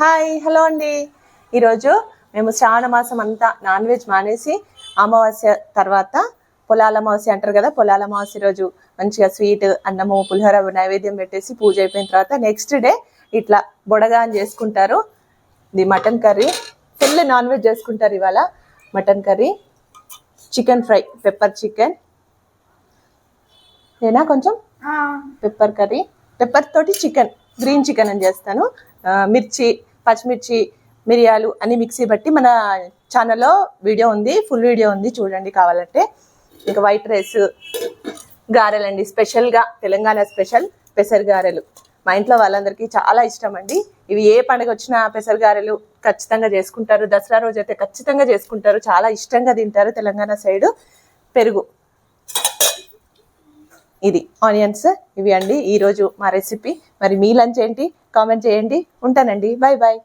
Hi hello అండి. ఈరోజు మేము శ్రావణ మాసం అంతా నాన్ వెజ్ మానేసి అమావాస్య తర్వాత పొలాల అమావాస్య అంటారు కదా పొలాల అమావాస్య రోజు మంచిగా స్వీట్ అన్నము పులిహోర నైవేద్యం పెట్టేసి పూజ అయిపోయిన తర్వాత నెక్స్ట్ డే ఇట్లా బొడగా అని చేసుకుంటారు. ఇది mutton curry. Full non veg చేసుకుంటారు ఇవాళ. Mutton curry chicken fry pepper chicken ఏనా కొంచెం? పెప్పర్ కర్రీ పెప్పర్ తోటి చికెన్ గ్రీన్ చికెన్ అని చేస్తాను. మిర్చి పచ్చిమిర్చి మిరియాలు అన్ని మిక్సీ బట్టి మన ఛానల్లో వీడియో ఉంది ఫుల్ వీడియో ఉంది చూడండి కావాలంటే. ఇంకా వైట్ రైస్ గారెలండి. స్పెషల్గా తెలంగాణ స్పెషల్ పెసర్ గారెలు. మా ఇంట్లో వాళ్ళందరికీ చాలా ఇష్టం అండి. ఇవి ఏ పండుగ వచ్చినా పెసరగారెలు ఖచ్చితంగా చేసుకుంటారు. దసరా రోజు అయితే ఖచ్చితంగా చేసుకుంటారు. చాలా ఇష్టంగా తింటారు తెలంగాణ సైడ్ పెరుగు. ఇది ఆనియన్స్. ఇవి అండి. ఈరోజు మా రెసిపీ. మరి మీ లంచ్ ఏంటి? కామెంట్ చేయండి. ఉంటానండి. Bye bye